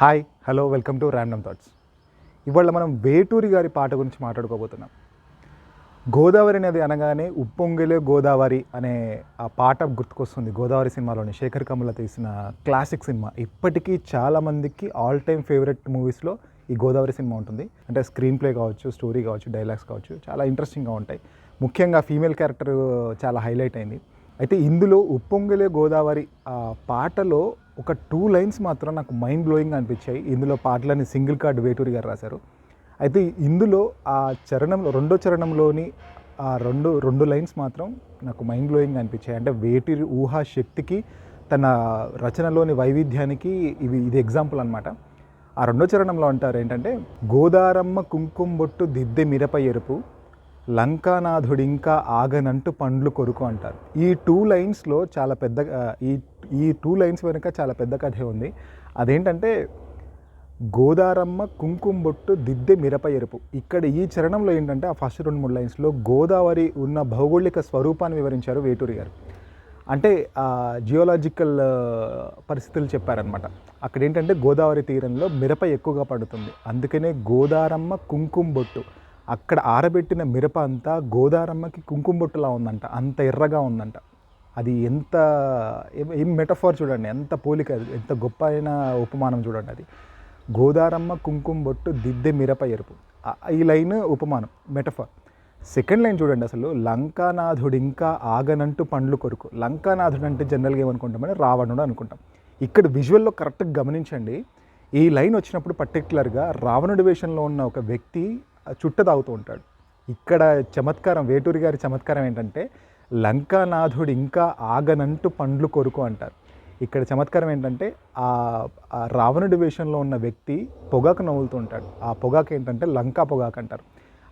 Hi hello welcome to random thoughts ఇవాళ మనం వేటూరి గారి పాట గురించి మాట్లాడుకోబోతున్నాం. గోదావరి నది అనగానే ఉప్పొంగిలే గోదావరి అనే ఆ పాట గుర్తుకొస్తుంది. గోదావరి సినిమాలోని శేఖర్ కమల తీసిన క్లాసిక్ సినిమా. ఇప్పటికీ చాలామందికి ఆల్ టైమ్ ఫేవరెట్ మూవీస్లో ఈ గోదావరి సినిమా ఉంటుంది. అంటే స్క్రీన్ ప్లే కావచ్చు స్టోరీ కావచ్చు డైలాగ్స్ కావచ్చు చాలా ఇంట్రెస్టింగ్గా ఉంటాయి. ముఖ్యంగా ఫీమేల్ క్యారెక్టర్ చాలా హైలైట్ అయింది. అయితే ఇందులో ఉప్పొంగిలే గోదావరి ఆ పాటలో ఒక టూ లైన్స్ మాత్రం నాకు మైండ్ బ్లోయింగ్ అనిపించాయి. ఇందులో పాటలని సింగిల్ కార్డ్ వేటూరి గారు రాశారు. అయితే ఇందులో ఆ చరణంలో రెండో చరణంలోని ఆ రెండు రెండు లైన్స్ మాత్రం నాకు మైండ్ బ్లోయింగ్ అనిపించాయి. అంటే వేటూరి ఊహా శక్తికి తన రచనలోని వైవిధ్యానికి ఇవి ఇది ఎగ్జాంపుల్ అనమాట ఆ రెండో చరణంలో అంటారు ఏంటంటే గోదారమ్మ కుంకుమ బొట్టు దిద్దె మిరప ఎరుపు లంకానాథుడు ఇంకా ఆగనంటూ పండ్లు కొరుకు అంటారు. ఈ టూ లైన్స్లో చాలా పెద్ద ఈ ఈ టూ లైన్స్ వెనుక చాలా పెద్ద కథే ఉంది. అదేంటంటే గోదారమ్మ కుంకుమ బొట్టు దిద్దె మిరప ఎరుపు. ఇక్కడ ఈ చరణంలో ఏంటంటే ఆ ఫస్ట్ రెండు మూడు లైన్స్లో గోదావరి ఉన్న భౌగోళిక స్వరూపాన్ని వివరించారు వేటూరి గారు. అంటే జియోలాజికల్ పరిస్థితులు చెప్పారనమాట అక్కడ ఏంటంటే గోదావరి తీరంలో మిరప ఎక్కువగా పడుతుంది. అందుకనే గోదారమ్మ కుంకుమ బొట్టు అక్కడ ఆరబెట్టిన మిరప అంతా గోదారమ్మకి కుంకుమ బొట్టులా ఉందంట. అంత ఎర్రగా ఉందంట. అది ఎంత ఏం- మెటఫార్ చూడండి. ఎంత పోలిక అది, ఎంత గొప్ప అయిన ఉపమానం చూడండి అది. గోదారమ్మ కుంకుమ బొట్టు దిద్దె మిరప ఎరుపు. ఈ లైన్ ఉపమానం మెటఫార్ సెకండ్ లైన్ చూడండి అసలు. లంకానాథుడు ఇంకా ఆగనంటూ పండ్లు కొరకు. లంకానాథుడు అంటే జనరల్గా ఏమనుకుంటామని రావణుడు అనుకుంటాం. ఇక్కడ విజువల్లో కరెక్ట్గా గమనించండి. ఈ లైన్ వచ్చినప్పుడు పర్టికులర్గా రావణుడి వేషంలో ఉన్న ఒక వ్యక్తి చుట్ట తాగుతూ ఉంటాడు. ఇక్కడ చమత్కారం వేటూరి గారి చమత్కారం ఏంటంటే లంకానాథుడు ఇంకా ఆగనంటూ పండ్లు కొరుకు అంటారు. ఇక్కడ చమత్కారం ఏంటంటే ఆ రావణుడి వేషంలో ఉన్న వ్యక్తి పొగాకు నవ్వులుతూ ఉంటాడు. ఆ పొగాకు ఏంటంటే లంకా పొగాకు అంటారు.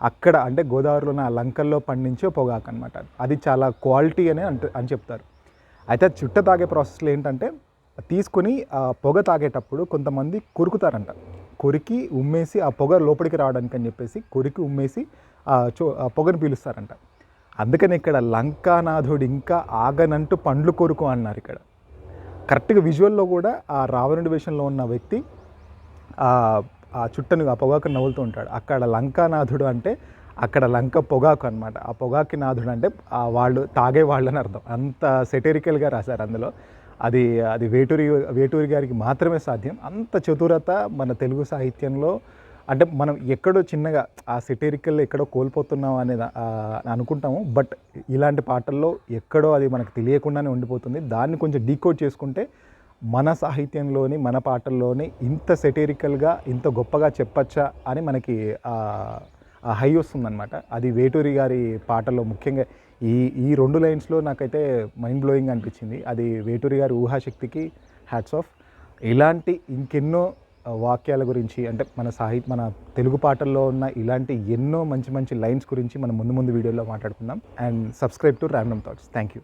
అక్కడ అంటే గోదావరిలోని ఆ లంకల్లో పండించే పొగాకు అనమాట అది చాలా క్వాలిటీ అని అంట అని చెప్తారు. అయితే చుట్ట తాగే ప్రాసెస్లో ఏంటంటే తీసుకొని ఆ పొగ తాగేటప్పుడు కొంతమంది కొరుకుతారంట. కొరికి ఉమ్మేసి ఆ పొగ లోపలికి రావడానికి అని చెప్పేసి కొరికి ఉమ్మేసి ఆ చో ఆ పొగను పీలుస్తారంట. అందుకని ఇక్కడ లంకానాథుడు ఇంకా ఆగనంటూ పండ్లు కొరుకు అన్నారు ఇక్కడ. కరెక్ట్గా విజువల్లో కూడా ఆ రావణుడి వేషంలో ఉన్న వ్యక్తి ఆ ఆ చుట్టను ఆ పొగాకు నవ్వులుతూ ఉంటాడు. అక్కడ లంకానాథుడు అంటే అక్కడ లంక పొగాకు అనమాట ఆ పొగాకి నాథుడు అంటే వాళ్ళు తాగే వాళ్ళని అర్థం. అంత సెటరికల్గా రాశారు అందులో. అది అది వేటూరి వేటూరి గారికి మాత్రమే సాధ్యం. అంత చతురత మన తెలుగు సాహిత్యంలో అంటే మనం ఎక్కడో చిన్నగా ఆ సిటీరికల్ ఎక్కడో కోల్పోతున్నాం అనేది అనుకుంటాము. బట్ ఇలాంటి పాటల్లో ఎక్కడో అది మనకు తెలియకుండానే ఉండిపోతుంది. దాన్ని కొంచెం డీకోడ్ చేసుకుంటే మన సాహిత్యంలోని మన పాటల్లోని ఇంత సెటరికల్గా ఇంత గొప్పగా చెప్పచ్చా అని మనకి హై వస్తుందన్నమాట. అది వేటూరి గారి పాటల్లో ముఖ్యంగా ఈ ఈ రెండు లైన్స్లో నాకైతే మైండ్ బ్లోయింగ్ అనిపించింది. అది వేటూరి గారి ఊహాశక్తికి హ్యాట్స్ ఆఫ్ ఇలాంటి ఇంకెన్నో వాక్యాల గురించి అంటే మన సాహిత్య మన తెలుగు పాటల్లో ఉన్న ఇలాంటి ఎన్నో మంచి మంచి లైన్స్ గురించి మనం ముందు ముందు వీడియోలో మాట్లాడుకుందాం. And subscribe to random thoughts thank you